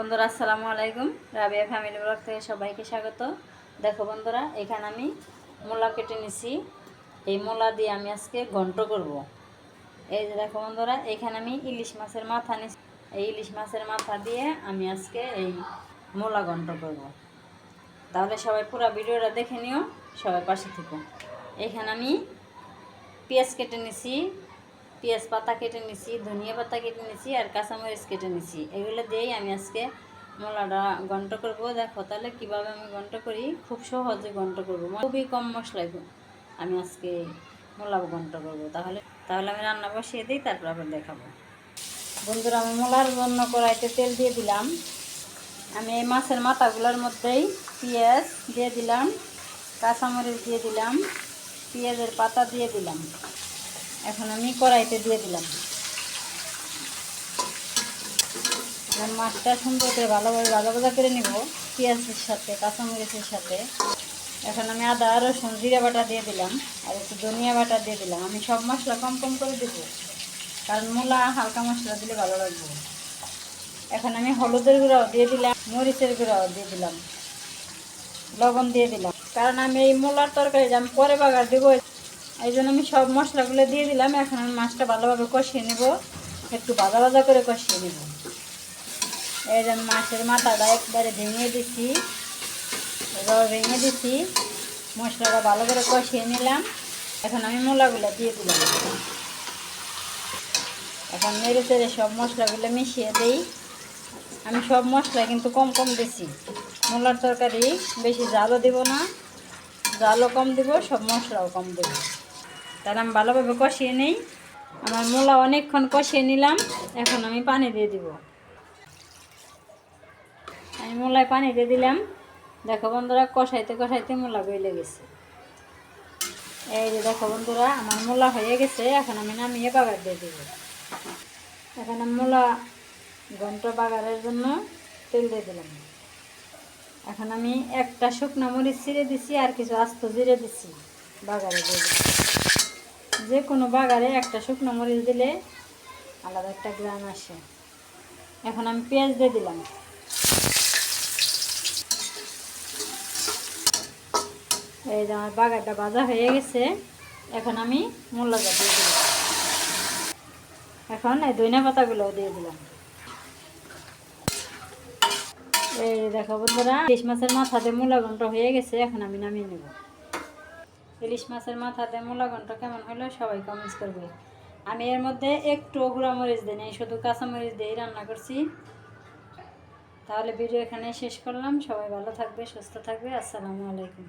বন্ধুরা, আসসালামু আলাইকুম। রাবিয়া ফ্যামিলি ব্লগ থেকে সবাইকে স্বাগত। দেখো বন্ধুরা, এখানে আমি মূলা কেটে নিছি। এই মূলা দিয়ে আমি আজকে ঘন্ট করব। এই যে দেখো বন্ধুরা, এখানে আমি ইলিশ মাছের মাথা নিছি। এই ইলিশ মাছের মাথা দিয়ে আমি আজকে এই মূলা ঘন্ট করব। তাহলে সবাই পুরো ভিডিওটা দেখে নিও, সবাই পাশে থেকো। এখানে আমি পেঁয়াজ কেটে নিছি পেঁয়াজ পাতা কেটে নিছি, ধনিয়া পাতা কেটে নিছি আর কাঁচামরিচ কেটে নিছি। এগুলো দিয়েই আমি আজকে মশলাটা ঘন্ট করব। দেখো তাহলে কীভাবে আমি ঘন্ট করি? খুব সহজে ঘন্ট করব। খুবই কম মশলায় আমি আজকে মোলা ঘন্ট করব। তাহলে তাহলে আমি রান্না বসিয়ে দিই, তারপর আবার দেখাবো। বন্ধুরা, আমি মোলার জন্য কড়াইতে তেল দিয়ে দিলাম। আমি এই মাছের মাথাগুলোর মধ্যেই পেঁয়াজ দিয়ে দিলাম, কাঁচামরিচ দিয়ে দিলাম, পেঁয়াজের পাতা দিয়ে দিলাম। এখন আমি কড়াইতে দিয়ে দিলাম। মাছটা সুন্দর করে ভালোভাবে ভাজা ভাজা করে নিব, পেঁয়াজের সাথে, কাঁচামরিচের সাথে। এখন আমি আদা, রসুন, জিরা বাটা দিয়ে দিলাম আর একটু ধনিয়া বাটা দিয়ে দিলাম। আমি সব মশলা কম কম করে দেব, কারণ মূলা, হালকা মশলা দিলে ভালো লাগবে। এখন আমি হলুদের গুঁড়াও দিয়ে দিলাম, মরিচের গুঁড়াও দিয়ে দিলাম, লবণ দিয়ে দিলাম। কারণ আমি এই মূলার তরকারি যে আমি পরে বাগার দেবো এই জন্য আমি সব মশলাগুলো দিয়ে দিলাম। এখন আমি মাছটা ভালোভাবে কষিয়ে নেব। একটু ভাজা ভাজা করে কষিয়ে নেব। এই যে মাছের মাথাটা একবারে ভেঙে দিছি। এবার ভেঙে দিছি। মশলাটা ভালো করে কষিয়ে নিলাম। এখন আমি মূলাগুলো দিয়ে দিলাম। এখন নেড়ে চেড়ে সব মশলাগুলো মিশিয়ে দিই। আমি সব মশলা কিন্তু কম কম দিছি। মূলার তরকারি বেশি জালও দিব না। জালও কম দিব, সব মশলাও কম দেবো। তাহলে আমি ভালোভাবে কষিয়ে নিই। আমার মূলা অনেকক্ষণ কষিয়ে নিলাম। এখন আমি পানি দিয়ে দিব। আমি মূলায় পানি দিয়ে দিলাম। দেখো বন্ধুরা, কষাইতে কষাইতে মূলা গইলে গেছে। এই যে দেখো বন্ধুরা, আমার মূলা হয়ে গেছে। এখন আমি নামিয়ে বাগার দিয়ে দিব। এখন আমি মূলা ঘন্ট বাগারের জন্য তেল দিয়ে দিলাম। এখন আমি একটা শুকনো মরিচ ছিঁড়ে দিছি, আর কিছু আস্ত জিরে দিছি বাগারে দিয়ে দিলাম। যে কোনো বাগারে একটা শুকনো মরিচ দিলে আলাদা একটা গ্রাম আসে। এখন আমি পেঁয়াজ দিয়ে দিলাম। এই যে আমার বাগারটা ভাজা হয়ে গেছে, এখন আমি মূল্যটা দিয়ে দিলাম। এখন এই ধনিয়া পাতাগুলোও দিয়ে দিলাম। এই দেখো বন্ধুরা, ইলিশ মাছের মাথাতে মূলা ঘন্ট হয়ে গেছে, এখন আমি নামিয়ে নেব। ইলিশ মাছের মাথাতে মূলা ঘন্ট কেমন হলো সবাই কমেন্টস করবে। আমি এর মধ্যে একটু গুঁড়া মরিচ দিই নেই, শুধু কাঁচা মরিচ দিয়েই রান্না করছি। তাহলে ভিডিও এখানে শেষ করলাম। সবাই ভালো থাকবে, সুস্থ থাকবে। আসসালামু আলাইকুম।